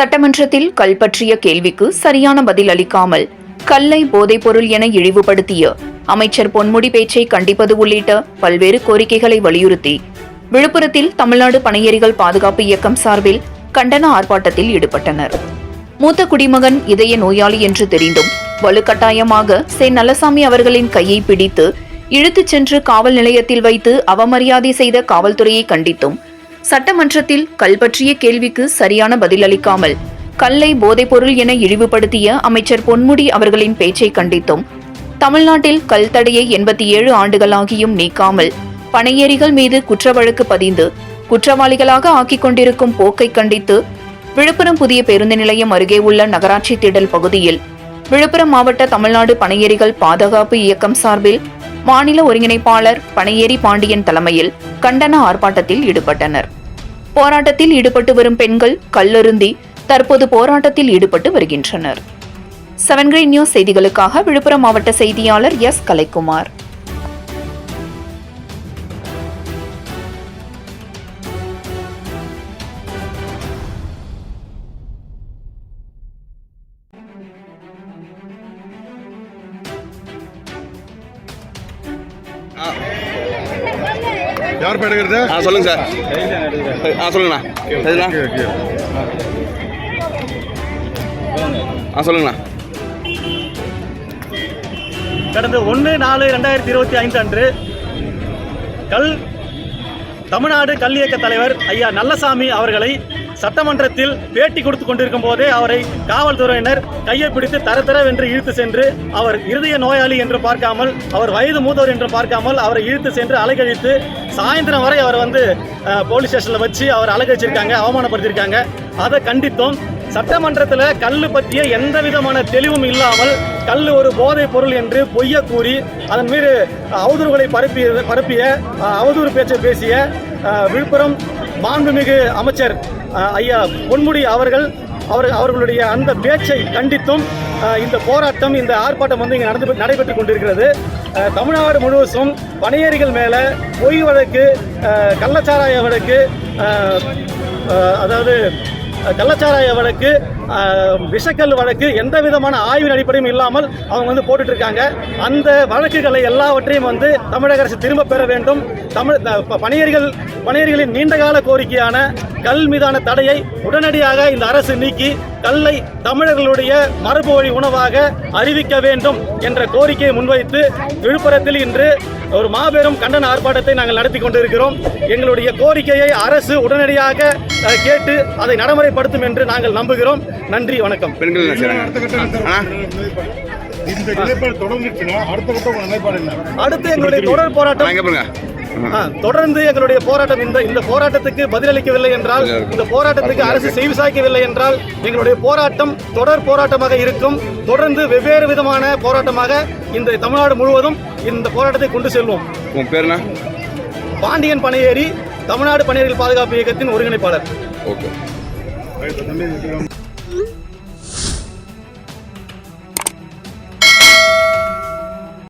சட்டமன்றத்தில் கல் பற்றிய கேள்விக்கு சரியான பதில் அளிக்காமல் கல்லை போதைப்பொருள் என இழிவுபடுத்திய அமைச்சர் பொன்முடி பேச்சை கண்டிப்பது உள்ளிட்ட பல்வேறு கோரிக்கைகளை வலியுறுத்தி விழுப்புரத்தில் தமிழ்நாடு பனையேறிகள் பாதுகாப்பு இயக்கம் சார்பில் கண்டன ஆர்ப்பாட்டத்தில் ஈடுபட்டனர். மூத்த குடிமகன் இதய நோயாளி என்று தெரிந்தும் வலுக்கட்டாயமாக சே நல்லசாமி அவர்களின் கையை பிடித்து இழுத்துச் சென்று காவல் நிலையத்தில் வைத்து அவமரியாதை செய்த காவல்துறையை கண்டித்தும் சட்டமன்றத்தில் கல்பற்றிய கேள்விக்கு சரியான பதிலளிக்காமல் கல்லை போதைப்பொருள் என இழிவுபடுத்திய அமைச்சர் பொன்முடி அவர்களின் பேச்சை கண்டித்தும் தமிழ்நாட்டில் கல் தடையை எண்பத்தி ஏழு ஆண்டுகளாகியும் நீக்காமல் பனையேரிகள் மீது குற்ற வழக்கு பதிந்து குற்றவாளிகளாக ஆக்கிக் கொண்டிருக்கும் போக்கை கண்டித்து விழுப்புரம் புதிய பேருந்து நிலையம் அருகே உள்ள நகராட்சி திடல் பகுதியில் விழுப்புரம் மாவட்ட தமிழ்நாடு பனையேரிகள் பாதுகாப்பு இயக்கம் சார்பில் மாநில ஒருங்கிணைப்பாளர் பனையேரி பாண்டியன் தலைமையில் கண்டன ஆர்ப்பாட்டத்தில் ஈடுபட்டனர். போராட்டத்தில் ஈடுபட்டு வரும் பெண்கள் கல்லருந்தி தற்போது போராட்டத்தில் ஈடுபட்டு வருகின்றனர். செவன் கிரீன் நியூஸ் செய்திகளுக்காக விழுப்புரம் மாவட்ட செய்தியாளர் எஸ். கலைக்குமார். யார் பேர் எடுக்கிறது? ஆ சொல்லுங்க சார். ஆ சொல்லுங்கண்ணா. சரிண்ணா ஆ சொல்லுங்கண்ணா. கடந்த ஒன்று நாலு ரெண்டாயிரத்தி இருபத்தி ஐந்து அன்று கல் தமிழ்நாடு கல் இயக்க தலைவர் ஐயா நல்லசாமி அவர்களை சட்டமன்றத்தில் பேட்டி கொடுத்து கொண்டிருக்கும் போதே அவரை காவல்துறையினர் கையை பிடித்து தர தரவென்று இழுத்து சென்று அவர் இருதய நோயாளி என்று பார்க்காமல் அவர் வயது மூத்தவர் என்று பார்க்காமல் அவரை இழுத்து சென்று அலைகழித்து சாயந்தரம் வரை அவர் வந்து போலீஸ் ஸ்டேஷனில் வச்சு அவர் அலைகழிச்சிருக்காங்க அவமானப்படுத்தியிருக்காங்க அதை கண்டித்தோம். சட்டமன்றத்தில் கல் பற்றிய எந்த விதமான தெளிவும் இல்லாமல் கல் ஒரு போதைப் பொருள் என்று பொய்ய கூறி அதன் மீது அவதூறுகளை பரப்பிய பரப்பிய அவதூறு பேச்சை பேசிய விழுப்புரம் மாண்புமிகு அமைச்சர் ஐயா பொன்முடி அவர்கள் அவர் அவர்களுடைய அந்த பேச்சை கண்டித்தும் இந்த போராட்டம் இந்த ஆர்ப்பாட்டம் வந்து இங்கே நடந்து நடைபெற்று கொண்டிருக்கிறது. தமிழ்நாடு முழுவதும் பணியேறிகள் மேலே பொய் வழக்கு கள்ளச்சாராய வழக்கு அதாவது கள்ளச்சாராய வழக்கு விஷக்கல் வழக்கு எந்த விதமான ஆய்வின் அடிப்படையும் இல்லாமல் அவங்க வந்து போட்டுட்டு இருக்காங்க அந்த வழக்குகளை எல்லாவற்றையும் வந்து தமிழக அரசு திரும்ப பெற வேண்டும். தமிழ் பணியர்கள் பணியர்களின் நீண்டகால கோரிக்கையான கல் மீதான தடையை உடனடியாக இந்த அரசு நீக்கி கல்லை தமிழர்களுடைய மரபு வழி உணவாக அறிவிக்க வேண்டும் என்ற கோரிக்கையை முன்வைத்து விழுப்புரத்தில் இன்று ஒரு மாபெரும் கண்டன ஆர்ப்பாட்டத்தை நாங்கள் நடத்தி கொண்டிருக்கிறோம். எங்களுடைய கோரிக்கையை அரசு உடனடியாக கேட்டு அதை நடைமுறைப்படுத்தும் என்று நாங்கள் நம்புகிறோம். நன்றி வணக்கம். பெண்கள் அடுத்த எங்களுடைய தொடர் போராட்டம். தொடர்ந்து எங்களுடைய போராட்டம் இந்த இந்த போராட்டத்துக்கு பதிலளிக்கவில்லை என்றால் இந்த போராட்டத்துக்கு அரசு செய்தி சாய்க்கவில்லை என்றால் எங்களுடைய போராட்டம் தொடர் போராட்டமாக இருக்கும். தொடர்ந்து வெவ்வேறு விதமான போராட்டமாக இந்த தமிழ்நாடு முழுவதும் இந்த போராட்டத்தை கொண்டு செல்வோம். பாண்டியன் பனையேறி தமிழ்நாடு பணியர்கள் பாதுகாப்பு இயக்கத்தின் ஒருங்கிணைப்பாளர். ஓகே. 응?